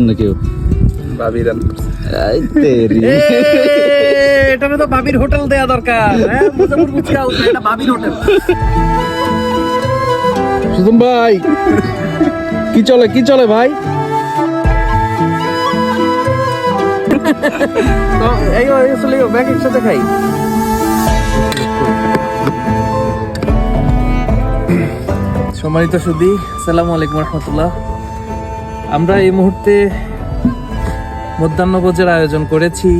অন্য কেউ? ভাবি রান এই তেরি। এটা তো ভাবির হোটেল দেয়া দরকার। হ্যাঁ মুজাফর ফুচকা হাউস এটা ভাবির হোটেল। সুজন ভাই কি চলে কি চলে ভাই? তো এই আসলে ব্যাগ একসাথে খাই। সম্মানিত সুদী সালামু আলাইকুম রহমতুল্লাহ। আমরা এই মুহূর্তে মধ্যাহ্নভোজের আয়োজন করেছি।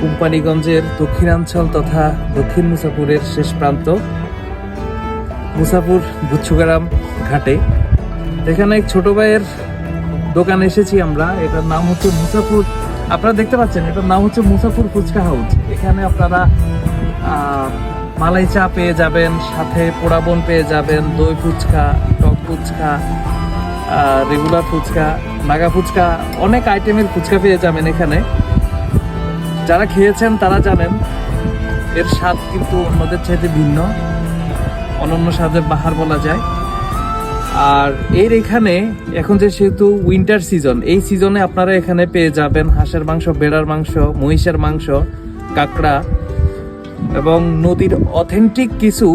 কোম্পানিগঞ্জের দক্ষিণাঞ্চল তথা দক্ষিণ মুসাপুরের শেষ প্রান্ত মুসাপুর গুচ্ছুগারাম ঘাটে। এখানে এক ছোট ভাইয়ের দোকানে এসেছি আমরা। এটার নাম হচ্ছে মুসাফুর, আপনারা দেখতে পাচ্ছেন, এটার নাম হচ্ছে মুসাফুর ফুচকা হাউস। এখানে আপনারা মালাই চা পেয়ে যাবেন, সাথে পোড়াবন পেয়ে যাবেন, দই ফুচকা, টক ফুচকা রেগুলার ফুচকা নাগা ফুচকা, অনেক আইটেমের ফুচকা পেয়ে যাবেন এখানে। যারা খেয়েছেন তারা জানেন, এর স্বাদ কিন্তু অন্যদের চাইতে ভিন্ন, অনন্য স্বাদের বাহার বলা যায়। আর এর এখানে, এখন যে সেহেতু উইন্টার সিজন এই সিজনে আপনারা এখানে পেয়ে যাবেন হাঁসের মাংস, বেড়ার মাংস, মহিষের মাংস, কাঁকড়া এবং নদীর অথেন্টিক কিছু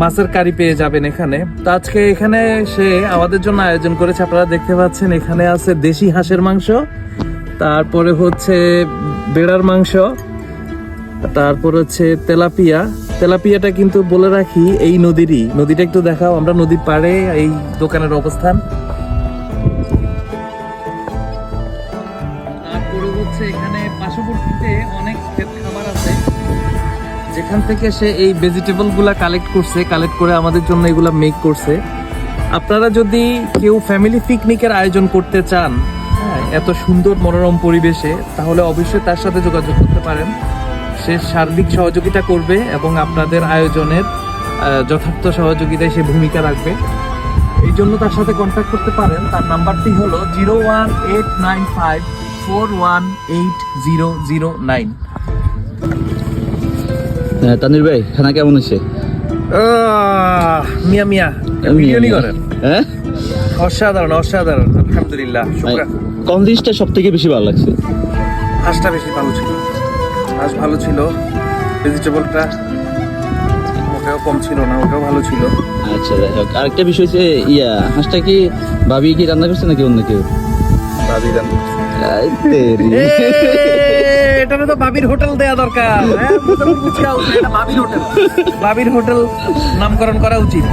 মাছের কারি পেয়ে যাবেন এখানে। তো আজকে এখানে সে আমাদের জন্য আয়োজন করেছে, আপনারা দেখতে পাচ্ছেন এখানে আছে দেশি হাঁসের মাংস, তারপরে হচ্ছে বেড়ার মাংস, তারপর হচ্ছে তেলাপিয়া। তেলাপিয়াটা কিন্তু বলে রাখি, এই নদীরই। নদীটা একটু দেখাও, আমরা নদীর পাড়ে এই দোকানের অবস্থান। তারপরে হচ্ছে এখানে পার্শ্ববর্তীতে অনেক খামার আছে। যেখান থেকে সে এই ভেজিটেবলগুলা কালেক্ট করছে কালেক্ট করে আমাদের জন্য এগুলা মেক করছে আপনারা যদি কেউ ফ্যামিলি পিকনিকের আয়োজন করতে চান হ্যাঁ, এত সুন্দর মনোরম পরিবেশে তাহলে অবশ্যই তার সাথে যোগাযোগ করতে পারেন। সে সার্বিক সহযোগিতা করবে এবং আপনাদের আয়োজনের যথার্থ সহযোগিতায় সে ভূমিকা রাখবে। এই জন্য তার সাথে কন্ট্যাক্ট করতে পারেন। তার নাম্বারটি হলো zero one eight nine five four one eight zero zero nine তানির ভাই খানা কেমন হয়েছে? মিয়া মিয়া। বিরিয়ানি করেন? হ্যাঁ অসাধারণ অসাধারণ আলহামদুলিল্লাহ শুক্রান কোন জিনিসটা সব থেকে বেশি ভালো লাগছে? হাঁসটা বেশি ভালো ছিল। হাঁস ভালো ছিল ভেজিটেবলটা ওটাও কম ছিল না ওটাও ভালো ছিল। আচ্ছা যাই হোক। আরেকটা বিষয় হচ্ছে ইয়া হাঁসটা কি ভাবি কি রান্না করছে নাকি অন্য কেউ? ভাবি রান এটারে তো বাবির হোটেল দেয়া দরকার। হ্যাঁ, বাবির হোটেল। বাবির হোটেল নামকরণ করা উচিত।